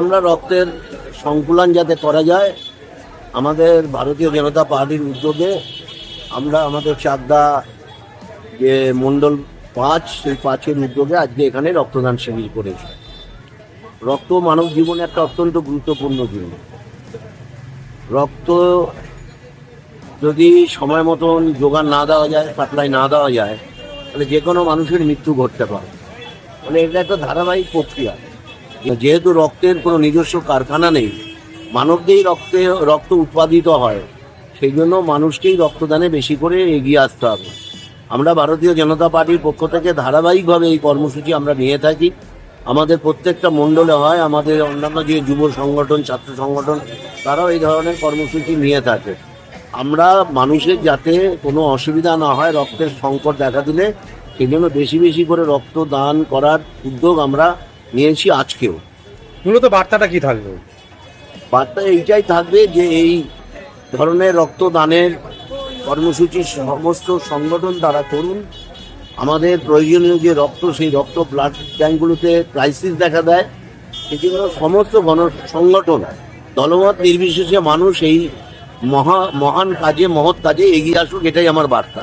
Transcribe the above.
আমরা রক্তের সংকুলন যাতে করা যায়, আমাদের ভারতীয় জনতা পার্টির উদ্যোগে আমরা আমাদের চাকদা যে মণ্ডল পাঁচ, সেই পাঁচের উদ্যোগে আজকে এখানে রক্তদান শিবির করেছে। রক্ত মানব জীবনে একটা অত্যন্ত গুরুত্বপূর্ণ জিনিস রক্ত যদি সময় মতন যোগান না দেওয়া যায়, সাপ্লাই না দেওয়া যায়, তাহলে যে কোনো মানুষের মৃত্যু ঘটতে পারে। মানে এটা একটা ধারাবাহিক প্রক্রিয়া। যেহেতু রক্তের কোনো নিজস্ব কারখানা নেই মানবদেই রক্তে, রক্ত উৎপাদিত হয়, সেই জন্য মানুষকেই রক্তদানে বেশি করে এগিয়ে আসতে হবে। আমরা ভারতীয় জনতা পার্টির পক্ষ থেকে ধারাবাহিকভাবে এই কর্মসূচি আমরা নিয়ে থাকি। আমাদের প্রত্যেকটা মণ্ডলে হয়, আমাদের অন্যান্য যে যুব সংগঠন, ছাত্র সংগঠন, তারাও এই ধরনের কর্মসূচি নিয়ে থাকে। আমরা মানুষের যাতে কোনো অসুবিধা না হয় রক্তের সংকট দেখা দিলে, সেই জন্য বেশি বেশি করে রক্ত দান করার উদ্যোগ আমরা নিয়েছি আজকেও। মূলত বার্তাটা কি থাকবে বার্তা এইটাই থাকবে যে এই ধরনের রক্তদানের কর্মসূচি সমস্ত সংগঠন দ্বারা করুন। আমাদের প্রয়োজনীয় যে রক্ত সেই রক্ত ব্লাড ব্যাঙ্কগুলোতে ক্রাইসিস দেখা দেয়। জন্য সমস্ত গণ সংগঠন দলমত নির্বিশেষে মানুষ এই মহা মহান কাজে মহৎ কাজে এগিয়ে আসুক এটাই আমার বার্তা।